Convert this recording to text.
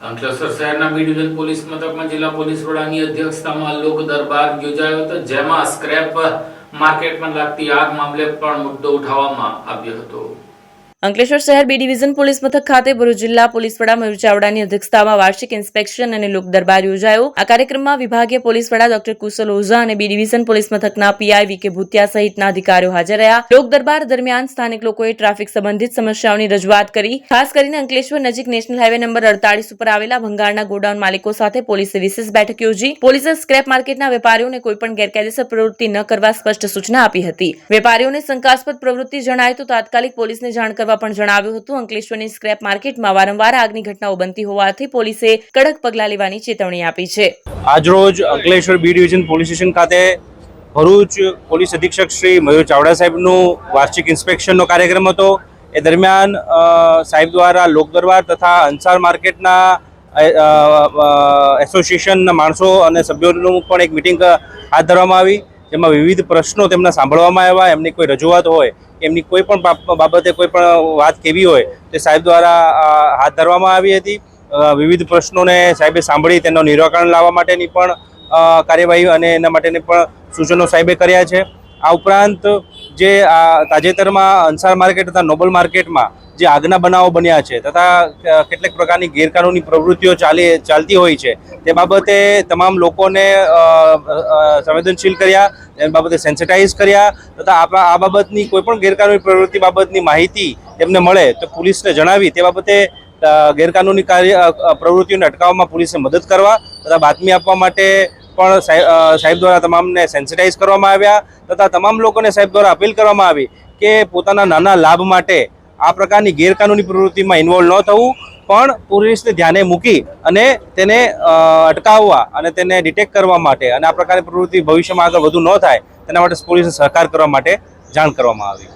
અંકલેશ્વર શહેરના બી division police મથકમાં જિલ્લા પોલીસ વડાની અધ્યક્ષતામાં લોક દરબાર યોજાયો હતો, જેમાં સ્ક્રેપ માર્કેટમાં લાગતી આગ મામલે પણ મુદ્દો ઉઠાવવામાં આવ્યો હતો. અંકલેશ્વર શહેર બી ડિવિઝન પોલીસ મથક ખાતે ભરૂચ જિલ્લા પોલીસ વડા મયુર ચાવડાની અધ્યક્ષતામાં વાર્ષિક ઇન્સ્પેક્શન અને લોક દરબાર યોજાયો. આ કાર્યક્રમમાં વિભાગીય પોલીસ વડા ડોક્ટર કુશલ ઓઝા અને બી ડિવિઝન પોલીસ મથકના પીઆઈ વી કે ભૂતિયા સહિતના અધિકારીઓ હાજર રહ્યા. લોક દરબાર દરમિયાન સ્થાનિક લોકોએ ટ્રાફિક સંબંધિત સમસ્યાઓની રજૂઆત કરી. ખાસ કરીને અંકલેશ્વર નજીક નેશનલ હાઈવે નંબર અડતાલીસ ઉપર આવેલા ભંગારના ગોડાઉન માલિકો સાથે પોલીસે વિશેષ બેઠક યોજી. પોલીસે સ્ક્રેપ માર્કેટના વેપારીઓને કોઈપણ ગેરકાયદેસર પ્રવૃત્તિ ન કરવા સ્પષ્ટ સૂચના આપી હતી. વેપારીઓને શંકાસ્પદ પ્રવૃત્તિ જણાય તો તાત્કાલિક પોલીસને જાણ કરવા પણ જણાવ્યું હતું, અંકલેશ્વરની સ્ક્રેપ માર્કેટમાં વારંવાર આગની ઘટનાઓ બનતી હોવાથી પોલીસે કડક પગલાં લેવાની ચેતવણી આપી છે. આજરોજ Ankleshwar B division police station ખાતે ભરૂચ પોલીસ અધિક્ષક શ્રી મયુર ચાવડા સાહેબનું વાર્ષિક ઇન્સ્પેક્શનનો કાર્યક્રમ હતો. એ દરમિયાન સાહેબ દ્વારા લોકદરબાર તથા અંસાર માર્કેટના એસોસિએશનના માણસો અને સભ્યોનું પણ એક મિટિંગ હાથ ધરવામાં આવી. જેમાં વિવિધ પ્રશ્નો તેમના સાંભળવામાં આવ્યા, એમની કોઈ રજૂઆત હોય, એમની કોઈ પણ બાબતે કોઈ પણ વાત કેવી હોય, તે સાહેબ દ્વારા હાથ ધરવામાં આવી હતી. વિવિધ પ્રશ્નોને સાહેબે સાંભળી, તેનો નિરાકરણ લાવવા માટેની પણ કાર્યવાહી અને એના માટેની પણ સૂચનો સાહેબે કર્યા છે. આ ઉપરાંત જે આ તાજેતરમાં અંસાર માર્કેટ તથા નોબલ માર્કેટમાં જે આગના બનાવો બન્યા છે તથા કેટલીક પ્રકારની ગેરકાનૂની પ્રવૃત્તિઓ ચાલી, ચાલતી હોય છે, તે બાબતે તમામ લોકોને સંવેદનશીલ કર્યા એ બાબતે સેન્સિટાઇઝ કર્યા તથા આ આ બાબતની કોઈપણ ગેરકાનૂની પ્રવૃત્તિ બાબતની માહિતી તેમને મળે તો પોલીસને જણાવી તે બાબતે ગેરકાનૂની કાર્ય પ્રવૃત્તિઓને અટકાવવામાં પોલીસને મદદ કરવા તથા બાતમી આપવા માટે પણ સાહેબ દ્વારા તમામને સેન્સિટાઇઝ કરવામાં આવ્યા તથા તમામ લોકોને સાહેબ દ્વારા અપીલ કરવામાં આવી કે પોતાના નાના લાભ માટે આ પ્રકારની ગેરકાનૂની પ્રવૃત્તિમાં ઇન્વોલ્વ ન થવું, પણ પોલીસને ધ્યાને મૂકી અને તેને અટકાવવા અને તેને ડિટેક્ટ કરવા માટે અને આ પ્રકારની પ્રવૃત્તિ ભવિષ્યમાં આગળ વધુ ન થાય તેના માટે પોલીસને સહકાર કરવા માટે જાણ કરવામાં આવી.